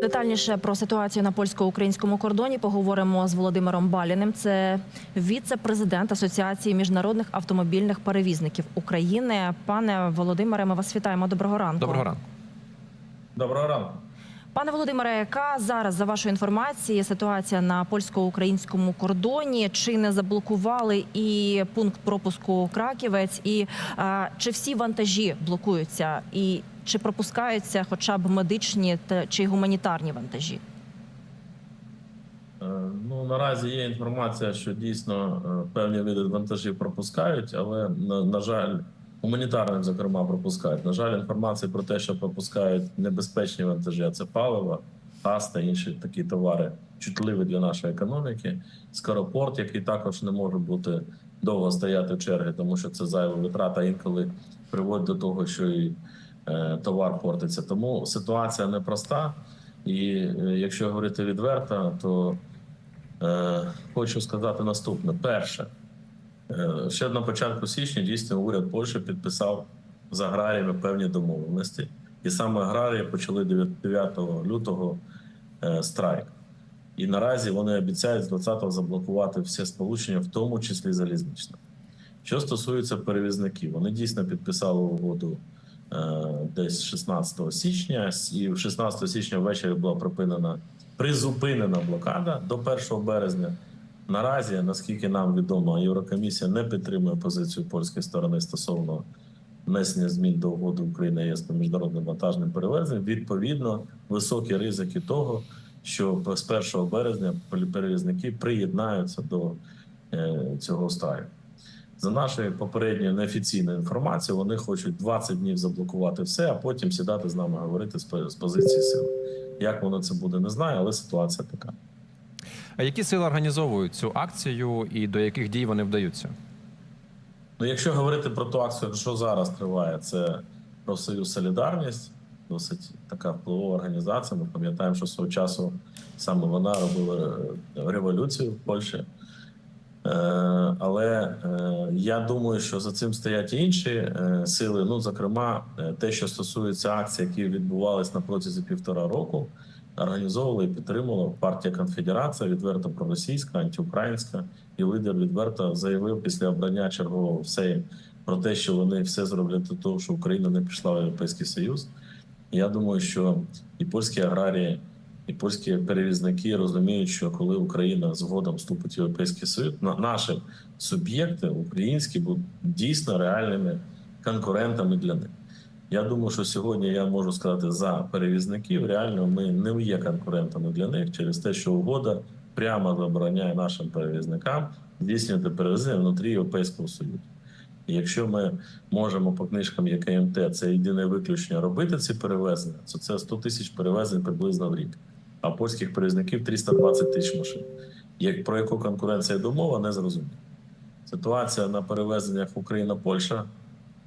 Детальніше про ситуацію на польсько-українському кордоні поговоримо з Володимиром Баліним. Це віце-президент Асоціації міжнародних автомобільних перевізників України. Пане Володимире, ми вас вітаємо. Доброго ранку. Доброго ранку. Доброго ранку. Пане Володимире, яка зараз за вашою інформацією ситуація на польсько-українському кордоні? Чи не заблокували і пункт пропуску Краківець? І е, чи всі вантажі блокуються? І чи пропускаються хоча б медичні та чи гуманітарні вантажі? Е, Ну наразі є інформація, що дійсно е, певні види вантажів пропускають, але на, на жаль, гуманітарних, зокрема, пропускають. На жаль, інформація про те, що пропускають небезпечні вантажі, а це паливо, газ та інші такі товари, чутливі для нашої економіки. Скоропорт, який також не може бути довго стояти в черги, тому що це зайва витрата інколи приводить до того, що і е, товар портиться. Тому ситуація непроста. І е, якщо говорити відверто, то е, хочу сказати наступне: перше, ще на початку січня дійсно уряд Польщі підписав з аграріями певні домовленості, і саме аграрії почали 9 9 лютого е, страйк. І наразі вони обіцяють з 20-го заблокувати все сполучення, в тому числі залізничне. Що стосується перевізників, вони дійсно підписали угоду е, десь 16 січня, і 16 січня ввечері була припинена призупинена блокада до 1 березня. Наразі, наскільки нам відомо, Єврокомісія не підтримує позицію польської сторони стосовно внесення змін до угоди України ЄС по міжнародним вантажним перевезенням. Відповідно, високі ризики того, що з 1 березня перевізники приєднаються до е, цього страйку. За нашою попередньою неофіційною інформацією, вони хочуть 20 днів заблокувати все, а потім сідати з нами говорити з позиції сил. Як воно це буде, не знаю, але ситуація така. А які сили організовують цю акцію і до яких дій вони вдаються? Ну, якщо говорити про ту акцію, що зараз триває, це профсоюз Солідарність, досить така впливова організація. Ми пам'ятаємо, що свого часу саме вона робила е, революцію в Польщі. Е, Але е, я думаю, що за цим стоять інші сили. Ну, зокрема, те, що стосується акцій, які відбувалися на протязі півтора року, організовувала і підтримувала партія Конфедерація, відверто проросійська, антиукраїнська, і лидер відверто заявив після обрання чергового Сейм про те, що вони все зроблять для того, щоб Україна не пішла в Європейський Союз. Я думаю, що і польські аграрії, і польські перевізники розуміють, що коли Україна згодом вступить в Європейський Союз, на- наші суб'єкти українські будуть дійсно реальними конкурентами для них. Я думаю, що сьогодні я можу сказати за перевізників. Реально, ми не є конкурентами для них через те, що угода прямо забороняє нашим перевізникам здійснювати перевезення внутрі Європейського Союзу. Якщо ми можемо по книжкам ЄКМТ, це єдине виключення робити ці перевезення, то це 100 тисяч перевезень приблизно в рік. А польських перевізників 320 тисяч машин. Як про яку конкуренцію йде мова, не зрозуміло. Ситуація на перевезеннях Україна-Польща.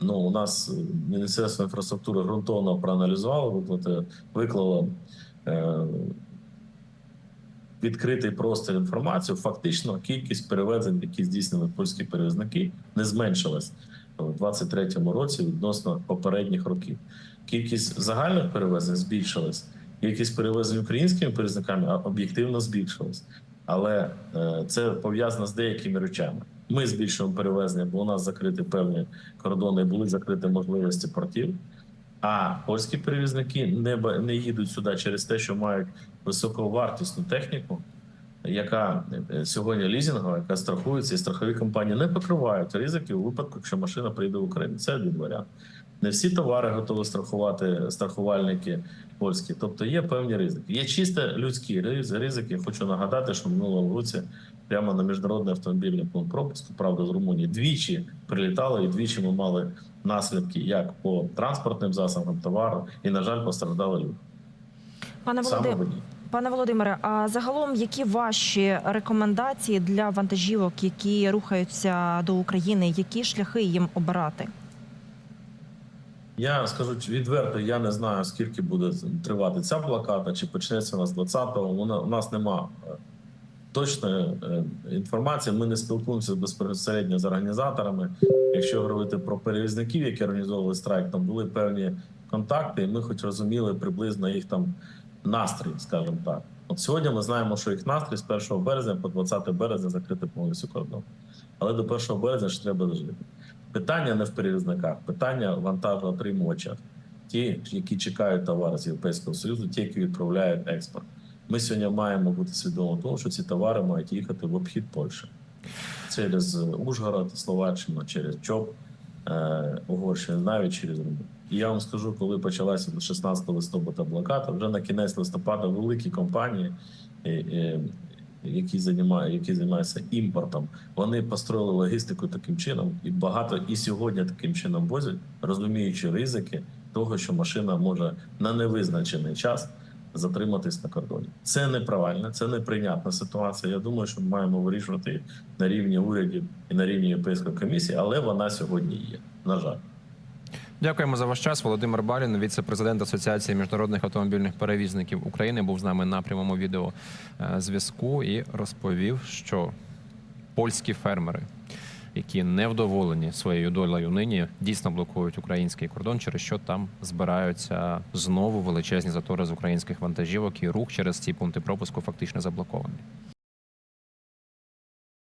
Ну, у нас е, Міністерство інфраструктури ґрунтовно проаналізувало, виклати, виклало е, відкритий простір інформацію. Фактично, кількість перевезень, які здійснили польські перевізники, не зменшилась у 2023 році відносно попередніх років. Кількість загальних перевезень збільшилась. Кількість перевезень українськими перевізниками об'єктивно збільшилась. Але е, це пов'язано з деякими речами. Ми збільшуємо перевезення, бо у нас закриті певні кордони, були закриті можливості портів. А польські перевізники не, не їдуть сюди через те, що мають високовартісну техніку, яка е, сьогодні лізінгова, яка страхується, і страхові компанії не покривають ризики у випадку, якщо машина прийде в Україну. Це один варіант. Не всі товари готові страхувати страхувальники польські, тобто є певні ризики. Є чисто людські риз- ризики. Хочу нагадати, що в минулому році прямо на міжнародний автомобільний пункт пропуску, правда, з Румунії двічі прилітали, і двічі ми мали наслідки як по транспортним засобам товару, і на жаль, постраждали люди. Пане Володимире, пане Володимире, а загалом які ваші рекомендації для вантажівок, які рухаються до України? Які шляхи їм обирати? Я скажу відверто, я не знаю, скільки буде тривати ця блокада, чи почнеться вона з 20-го. Вона у нас нема точної е, інформації. Ми не спілкуємося безпосередньо з організаторами. Якщо говорити про перевізників, які організовували страйк, там були певні контакти, і ми хоч розуміли приблизно їх там настрій, скажімо так. От сьогодні ми знаємо, що їх настрій з 1 березня по 20 березня закрити повністю кордон. Але до 1 березня ж треба дожити. Питання не в перевізниках, питання вантажоотримувачах. Ті, які чекають товари з Європейського Союзу, ті, які відправляють експорт. Ми сьогодні маємо бути свідомі того, що ці товари мають їхати в обхід Польщі через Ужгород, Словаччину, через ЧОП, е, Угорщину, навіть через Румунію. І я вам скажу, коли почалася 16 листопада блокада, вже на кінець листопада великі компанії, е, е, які займають, які займаються імпортом, вони построїли логістику таким чином, і багато і сьогодні таким чином возять, розуміючи ризики того, що машина може на невизначений час затриматись на кордоні. Це неправильно, це неприйнятна ситуація. Я думаю, що ми маємо вирішувати на рівні урядів і на рівні Європейської комісії, але вона сьогодні є. На жаль. Дякуємо за ваш час. Володимир Балін, віце-президент Асоціації міжнародних автомобільних перевізників України, був з нами на прямому відео е, зв'язку і розповів, що польські фермери, які невдоволені своєю долею нині, дійсно блокують український кордон, через що там збираються знову величезні затори з українських вантажівок, і рух через ці пункти пропуску фактично заблокований.